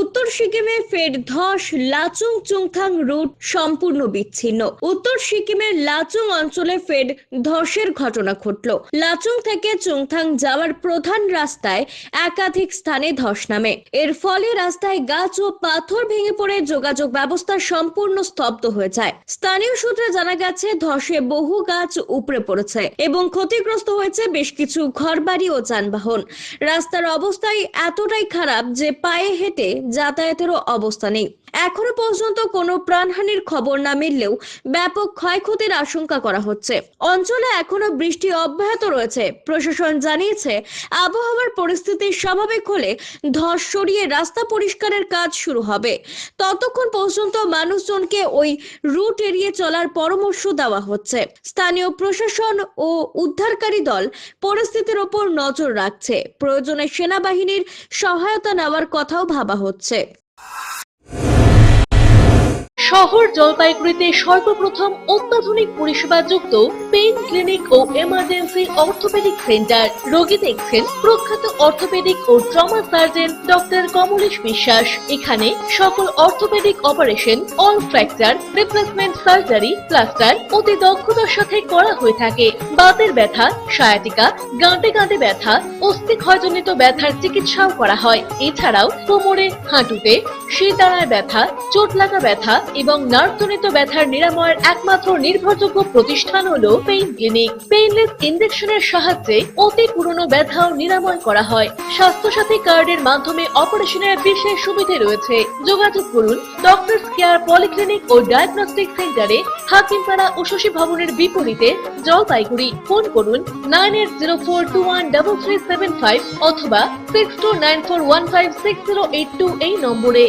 উত্তর সিকিমে ফের ধস, লাচুং চুংথাং রুট সম্পূর্ণ বিচ্ছিন্ন। উত্তর সিকিমের লাচুং অঞ্চলে ফের ধসের ঘটনা ঘটল। লাচুং থেকে চুংথাং যাওয়ার প্রধান রাস্তায় একাধিক স্থানে ধস নামে। এর ফলে রাস্তায় গাছ ও পাথর ভেঙে পড়ে যোগাযোগ ব্যবস্থা সম্পূর্ণ স্তব্ধ হয়ে যায়। স্থানীয় সূত্রে জানা গেছে, ধসে বহু গাছ উপড়ে পড়েছে এবং ক্ষতিগ্রস্ত হয়েছে বেশ কিছু ঘরবাড়ি ও যানবাহন। রাস্তার অবস্থায় এতটাই খারাপ যে পায়ে হেঁটে যাতায়াতেরও অবস্থা নেই। এখনও পর্যন্ত কোনো প্রাণহানির খবর না মিললেও ব্যাপক ক্ষয়ক্ষতির আশঙ্কা করা হচ্ছে। অঞ্চলে এখনও বৃষ্টি অব্যাহত রয়েছে। প্রশাসন জানিয়েছে, আবহাওয়ার পরিস্থিতি স্বাভাবিক হলে ধস সরিয়ে রাস্তা পরিষ্কারের কাজ শুরু হবে। ততক্ষণ পর্যন্ত মানুষজনকে ওই রুট এড়িয়ে চলার পরামর্শ দেওয়া হচ্ছে। স্থানীয় প্রশাসন ও উদ্ধারকারী দল পরিস্থিতির ওপর নজর রাখছে। প্রয়োজনে সেনাবাহিনীর সহায়তা নেওয়ার কথাও ভাবা হচ্ছে। শহর জলপাইগুড়িতে সর্বপ্রথম অত্যাধুনিক পরিষেবাযুক্ত পেইন ক্লিনিক ও এমার্জেন্সি অর্থোপেডিক সেন্টার রোগী দেখছেন প্রখ্যাত অর্থোপেডিক ও trauma surgeon doctor Kamlesh Biswas. এখানে সকল orthopaedic operation, all fracture, replacement surgery, plaster অতি দক্ষতার সাথে করা হয়ে থাকে। বাতের ব্যথা সায়াটিকা গাঁটে গাঁটে ব্যথা, অস্থি ক্ষয়জনিত ব্যথার চিকিৎসাও করা হয়। এছাড়াও কোমরে, হাঁটুতে, শিরদাঁড়ায় ব্যথা, চোট লাগা ব্যথা এবং নার্ভজনিত ব্যথার নিরাময়ের একমাত্র নির্ভরযোগ্য প্রতিষ্ঠান হলো পেইন ক্লিনিক। পেইনলেস ইনজেকশনের সাহায্যে অতি পুরনো ব্যথাও নিরাময় করা হয়। স্বাস্থ্যসাথী কার্ডের মাধ্যমে অপারেশনের বিশেষ সুবিধে রয়েছে। যোগাযোগ করুন ডক্টর কেয়ার পলিক্লিনিক ও ডায়াগনস্টিক সেন্টারে হাকিমপাড়া ও শশী ভবনের বিপরীতে জলপাইগুড়ি। ফোন করুন nine eight zero four two one double three seven five অথবা six two nine four one five six zero eight two এই নম্বরে।